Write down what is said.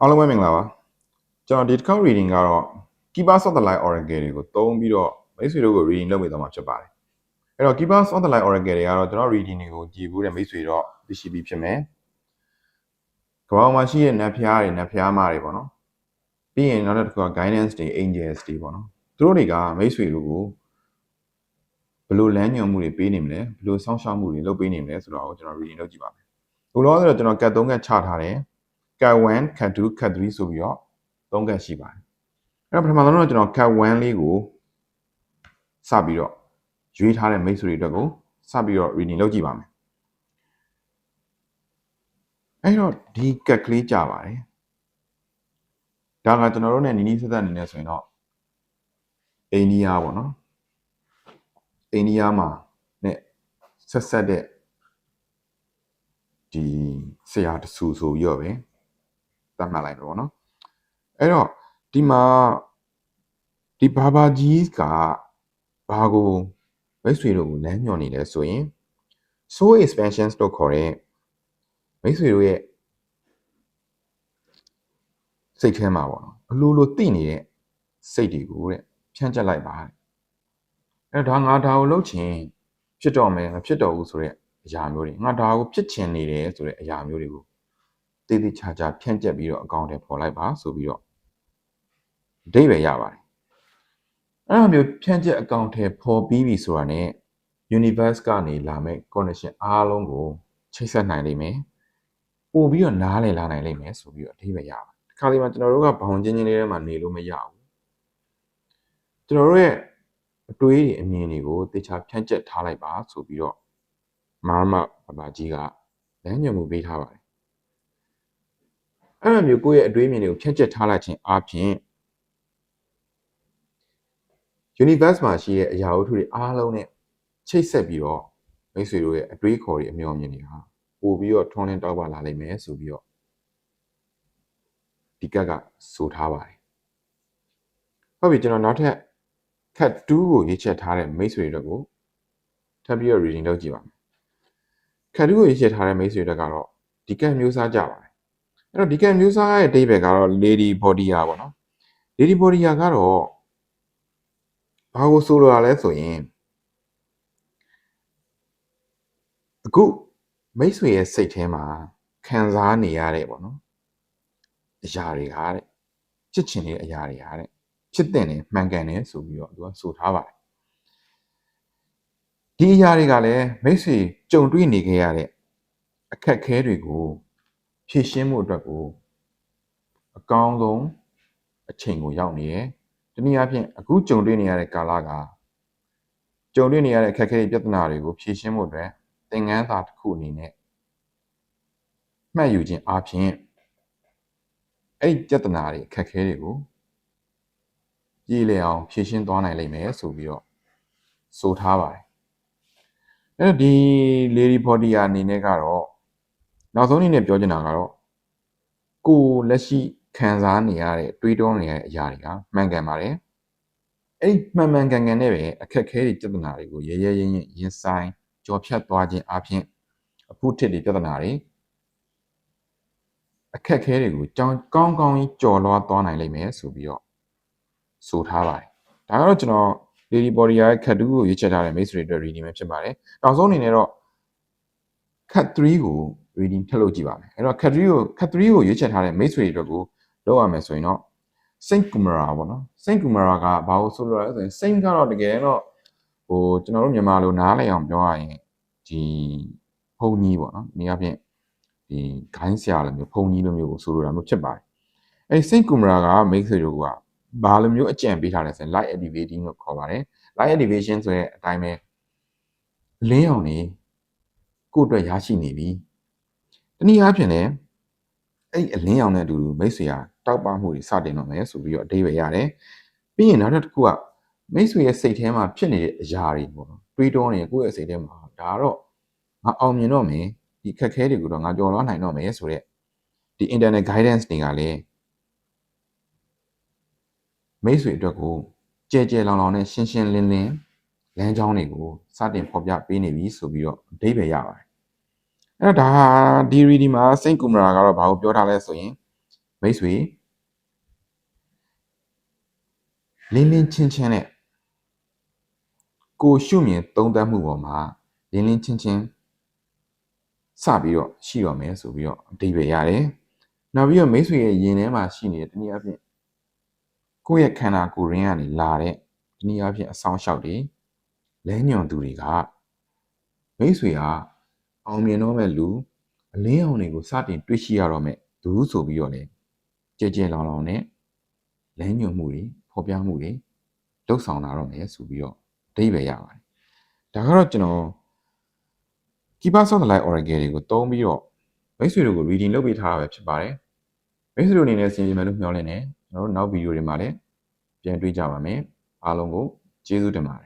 အားလုံးပဲမင်္ဂလာပါကျွန်တော်ဒီတစ်ခေါက် reading ကတော့ Keepers of the Light Oracle တွေကိုသုံးပြီးတော့မိတ်ဆွေတို့ကို reading လုပ်ပေးသွားမှာဖြစ်ပါတယ်အဲ့တော့ Keepers of the Light Oracle တွေကတော့ကျွန်တော် reading တွေကိုကြည်ဘူးတဲ့မိတ်ဆွေတော့သိရှိပြီးဖြစ်မယ်ကမ္ဘာပေါ်မှာရှိတဲ့နတ်ဖျားတွေနတ်ဖျားမတွေပေါ့နော်ပြီးရင်နောက်တစ်ခုက guidance တွေ angels တွေပေါ့နော်သူတို့တွေကမိတ်ဆွေတို့ကိုဘယ်လိုလမ်းညွှန်မှုတွေပေးနေမလဲဘယ်လိုစောင့်ရှောက်မှုတွေလုပ်ပေးနေမလဲဆိုတော့ကျွန်တော် reading လုပ်ကြည့်ပါမယ်ဘလို့လဲဆိုတော့ကျွန်တော် cat 3 cat ချထားတယ် cat 1 cat 2 cat 3ဆိုပြီးတော့သုံး cat ရှိပါတယ်အဲ့တော့ပထမဆုံးတော့ကျွန်တော် cat 1လေးကိုစပြီးတော့ရွေးထားတဲ့မိတ်ဆွေတွေအတွက်ကိုစပြီးတော့ reading လုပ်ကြည့်ပါမယ်အဲ့တော့ဒီ cat ကလေးကြပါတယ်ဒါကကျွန်တော်တို့ ਨੇ နီးနီးဆက်ဆက်အနေနဲ့ဆိုရင်တော့အိန္ဒိယပေါ့နော်အိန္ဒိယမှာ ਨੇ ဆက်ဆက်တဲ့ဒီဆရာတဆူဆိုပြီးတော့ပဲတတ် မှတ်လိုက်တော့ဗောနော်အဲ့တော့ဒီမှာဒီဘာဘာကြီးကဘာကိုမိတ်ဆွေတို့ကိုလမ်းညွှန်နေလဲဆိုရင် soul expansions လို့ခေါ်တဲ့မိတ်ဆွေတို့ရဲ့စိတ်ထဲမှာပေါ့နော်အလိုလိုသိနေတဲ့စိတ်တွေကိုတဲ့ဖြန့်ကျက်လိုက်ပါတဲ့အဲ့တော့ဒါငါဒါကိုလှုပ်ချင်ဖြစ်တော့မယ်မဖြစ်တော့ဘူးဆိုတဲ့အရာမျိုးတွေငါဒါကိုဖြစ်ချင်နေတယ်ဆိုတဲ့အရာမျိုးတွေကို တည်တည်ချာချာဖြန့်ကျက်ပြီးတော့အကောင့်ထဲပေါ်လိုက်ပါဆိုပြီးတော့အဓိပ္ပာယ်ရပါတယ်အဲ့လိုမျိုးဖြန့်ကျက်အကောင့်ထဲပေါ်ပြီးပြီဆိုတာ ਨੇ universe ကနေလာမဲ့ connection အားလုံးကိုချိတ်ဆက်နိုင်လိမ့်မယ်ပို့ပြီးတော့နားလည်လာနိုင်လိမ့်မယ်ဆိုပြီးတော့အဓိပ္ပာယ်ရပါတယ်ဒီခါလေးမှာကျွန်တော်တို့ကဘောင်ချင်းချင်းလေးထဲမှာနေလို့မရဘူးကျွန်တော်တို့ရဲ့အတွေးတွေအမြင်တွေကိုတေချာဖြန့်ကျက်ထားလိုက်ပါဆိုပြီးတော့မာမဘဘာကြီးကလမ်းညွှန်မှုပေးထားပါတယ် အဲ့လိုမျိုးကိုယ့်ရဲ့အတွေးအမြင်တွေကိုဖြန့်ကျက်ထားလိုက်ခြင်းအပြင် universe မှာရှိတဲ့အရာဝတ္ထုတွေအားလုံးနဲ့ချိတ်ဆက်ပြီးတော့မိတ်ဆွေတို့ရဲ့အတွေးခေါ်တွေအမျှော်မြင်တွေဟာပို့ပြီးတော့ထွန်းလင်းတောက်ပလာလိမ့်မယ်ဆိုပြီးတော့ဒီကက်ကဆိုထားပါတယ်ဟုတ်ပြီကျွန်တော်နောက်ထပ် cat 2ကိုရေးချက်ထားတဲ့မိတ်ဆွေတွေကိုထပ်ပြီးတော့ reading လုပ်ကြည့်ပါမယ် cat 2ကိုရေးချက်ထားတဲ့မိတ်ဆွေတွေကတော့ဒီ cat မျိုးစားကြပါတယ် အဲ့တော့ဒီ cat မျိုးစားရဲ့အဓိပ္ပာယ်ကတော့ lady body อ่ะပေါ့နော် lady body ကတော့ဘာကိုဆိုလိုတာလဲဆိုရင်အခုမိတ်ဆွေရဲ့စိတ်ထဲမှာခံစားနေရတဲ့ပေါ့နော်အရာတွေကတဲ့ချစ်ချင်တဲ့အရာတွေကတဲ့ဖြစ်တဲ့နဲ့မှန်ကန်တယ်ဆိုပြီးတော့သူကဆိုထားပါတယ်ဒီအရာတွေကလည်းမိတ်ဆွေကြုံတွေ့နေခဲ့ရတဲ့အခက်ခဲတွေကို ဖြေရှင်းမှုအတွက်ကိုအကောင်းဆုံးအချိန်ကိုရောက်နေတယ်တနည်းအားဖြင့်အခုကြုံတွေ့နေရတဲ့ကာလကကြုံတွေ့နေရတဲ့အခက်အခဲတွေပြဿနာတွေကိုဖြေရှင်းဖို့အတွက်သင်ခန်းစာတစ်ခုအနေနဲ့မှတ်ယူခြင်းအပြင်အဲ့ဒီပြဿနာတွေအခက်အခဲတွေကိုကြည်လည်အောင်ဖြေရှင်းသွားနိုင်လိမ့်မယ်ဆိုပြီးတော့ဆိုထားပါတယ်အဲ့တော့ဒီ lady body အနေနဲ့ကတော့ နောက်ဆုံးအနေနဲ့ပြောချင်တာကတော့ကိုယ်လက်ရှိခံစားနေရတဲ့တွေးတောနေရတဲ့အရာတွေကမှန်ကန်ပါတယ်အဲ့ဒီမှန်မှန်ကန်ကန်နဲ့ပဲအခက်အခဲတွေပြဿနာတွေကိုရဲရဲရင်ရင်ရင်ဆိုင်ကြော်ဖြတ်သွားခြင်းအပြင်အဖို့ထစ်တွေပြဿနာတွေအခက်အခဲတွေကိုကြောင်းကောင်းကောင်းကြီးကြော်လွှားသွားနိုင်လိမ့်မယ်ဆိုပြီးတော့ဆိုထားပါတယ်ဒါကတော့ကျွန်တော် Lady Body ရဲ့ cut 2ကိုရွေးချယ်ထားတဲ့ main story အတွက် reading ပဲဖြစ်ပါတယ်နောက်ဆုံးအနေနဲ့တော့ cut 3ကို reading ထပ်လုပ်ကြည့်ပါမယ်အဲ့တော့ cut 3ကို cut 3ကိုရွေးချယ်ထားတဲ့ main story အတွက်ကိုလုပ်ရမယ်ဆိုရင်တော့ Saint Kumara ပေါ့နော် Saint Kumara ကဘာလို့ဆိုလို့လဲဆိုရင် Saint ကတော့တကယ်တော့ဟိုကျွန်တော်တို့မြန်မာလိုနားလည်အောင်ပြောရရင်ဒီဘုံကြီးပေါ့နော်ဒီအပြင်ဒီဂိုင်းဆရာလိုမျိုးဘုံကြီးလိုမျိုးကိုဆိုလိုတာမျိုးဖြစ်ပါတယ်အဲ Saint Kumara က make ဆိုလို့ကဘာလိုမျိုးအကြံပေးထားလဲဆိုရင် light activating လို့ခေါ်ပါတယ် light activation ဆိုတဲ့အတိုင်းပဲလင်းအောင်နေ ကိုယ့်အတွက်ရရှိနေပြီတနည်းအားဖြင့်လည်းအဲ့ဒီအလင်းရောင်နဲ့အတူတူမိတ်ဆွေဟာတောက်ပမှုတွေစတင်တော့မယ်ဆိုပြီးတော့အတိတ်ပဲရတယ်ပြီးရင်နောက်တစ်ခုကမိတ်ဆွေရဲ့စိတ်ထဲမှာဖြစ်နေတဲ့အရာတွေပေါ့နော်တွေးတောနေကိုယ့်ရဲ့စိတ်ထဲမှာဒါတော့ငါအောင်မြင်တော့မယ်ဒီခက်ခဲတွေကိုတော့ငါကြော်လွှားနိုင်တော့မယ်ဆိုတော့ဒီ internet guidance တွေကလည်းမိတ်ဆွေအတွက်ကိုကြဲကြဲလောင်လောင်နဲ့ရှင်းရှင်းလင်းလင်းလမ်းကြောင်းတွေကိုစတင်ဖော်ပြပေးနေပြီဆိုပြီးတော့အဓိပ္ပာယ်ရပါတယ် အဲ့တော့ဒါဒီရီဒီမှာစိတ်ကူမရာကတော့ဘာကိုပြောထားလဲဆိုရင်မိတ်ဆွေလင်းလင်းချင်းချင်းနဲ့ကိုရှုမြင်သုံးသပ်မှုပေါ်မှာလင်းလင်းချင်းချင်းစပြီးတော့ရှိတော့မယ်ဆိုပြီးတော့အတိပ္ပယ်ရတယ်။နောက်ပြီးတော့မိတ်ဆွေရဲ့ယင်ထဲမှာရှိနေတဲ့တနည်းအားဖြင့်ကိုယ့်ရဲ့ခန္ဓာကိုယ်ရင်းကနေလာတဲ့တနည်းအားဖြင့်အဆောင်လျှောက်တွေလဲညွန်သူတွေကမိတ်ဆွေဟာ အောင်မြင်တော့မဲ့လူအလင်းအောင်တွေကိုစတင်တွေ့ရှိရတော့မဲ့သူဆိုပြီးတော့လေကြဲကြဲလောင်လောင်နဲ့လဲညွန်မှုတွေဖော်ပြမှုတွေလှုပ်ဆောင်လာတော့မယ်ဆိုပြီးတော့အတိပ္ပယ်ရပါတယ်။ဒါကတော့ကျွန်တော် Keepers of the Light Oracle တွေကိုတုံးပြီးတော့မိတ်ဆွေတို့ကို reading လုပ်ပေးထားတာပဲဖြစ်ပါတယ်။မိတ်ဆွေတို့အနေနဲ့ဆင်ပြေမယ်လို့မျှော်လင့်နေကျွန်တော်တို့နောက်ဗီဒီယိုတွေမှာလည်းပြန်တွေ့ကြပါမယ်။အားလုံးကိုကျေးဇူးတင်ပါတယ်